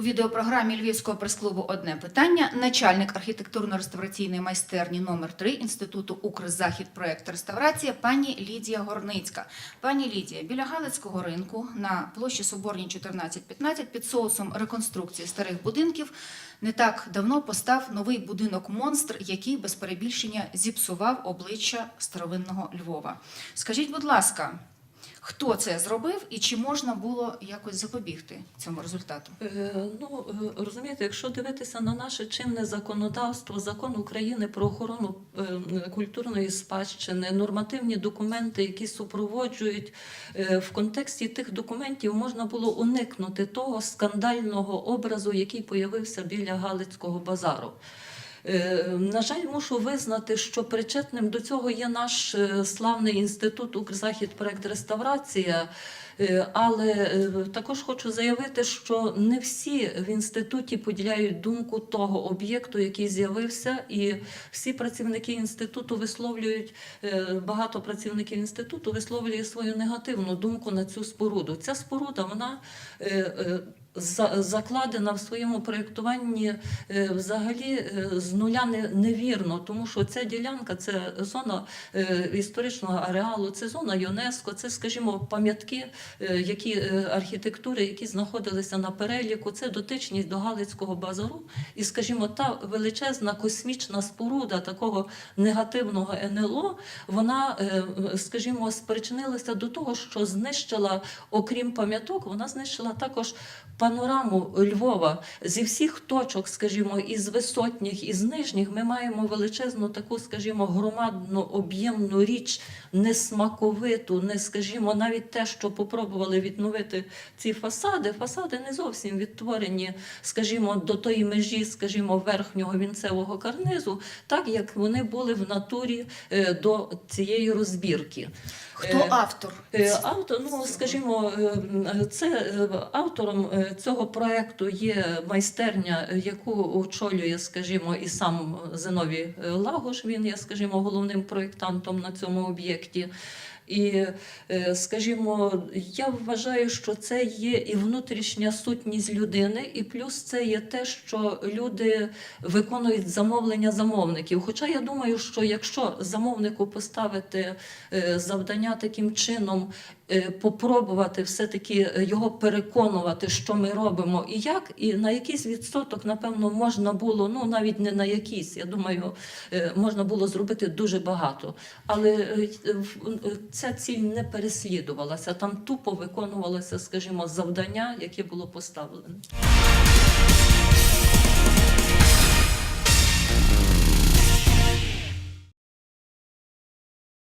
У відеопрограмі Львівського прес-клубу одне питання. Начальник архітектурно-реставраційної майстерні номер 3 Інституту Укрзахід проект реставрація пані Лідія Горницька. Пані Лідія, біля Галицького ринку на площі Соборній 14-15 під соусом реконструкції старих будинків не так давно постав новий будинок монстр, який без перебільшення зіпсував обличчя старовинного Львова. Скажіть, будь ласка, хто це зробив і чи можна було якось запобігти цьому результату? Е, Ну е, розумієте, якщо дивитися на наше чинне законодавство, закон України про охорону е, культурної спадщини, нормативні документи, які супроводжують в контексті тих документів, можна було уникнути того скандального образу, який появився біля Галицького базару. Е, На жаль, мушу визнати, що причетним до цього є наш е, славний інститут Укрзахід проект реставрація. Е, Але також хочу заявити, що не всі в інституті поділяють думку того об'єкту, який з'явився, і всі працівники інституту висловлюють багато працівників інституту висловлює свою негативну думку на цю споруду. Ця споруда вона закладена в своєму проєктуванні е, взагалі е, з нуля невірно, тому що ця ділянка це зона е, історичного ареалу, це зона ЮНЕСКО, це, скажімо, пам'ятки, які архітектури, які знаходилися на переліку, це дотичність до Галицького базару. І, скажімо, та величезна космічна споруда такого негативного НЛО, вона, скажімо, спричинилася до того, що знищила, окрім пам'яток, вона знищила також панораму Львова зі всіх точок, скажімо, із висотніх, із нижніх, ми маємо величезну таку, скажімо, громадну об'ємну річ, несмаковиту, не скажімо, навіть те, що попробували відновити ці фасади. Фасади не зовсім відтворені, скажімо, до тої межі, скажімо, верхнього вінцевого карнизу, так як вони були в натурі е, до цієї розбірки. Хто Е, автор? Е, Автор, ну скажімо, це автором цього проекту є майстерня, яку очолює, скажімо, і сам Зиновій Лагош. Він є, скажімо, головним проєктантом на цьому об'єкті. І, е, скажімо, я вважаю, що це є і внутрішня сутність людини, і плюс це є те, що люди виконують замовлення замовників. Хоча я думаю, що якщо замовнику поставити е, завдання таким чином, е, попробувати все-таки його переконувати, що ми робимо і як, і на якийсь відсоток, напевно, можна було, ну навіть не на якийсь, я думаю, можна було зробити дуже багато. Але ця ціль не переслідувалася. Там тупо виконувалося, скажімо, завдання, яке було поставлене.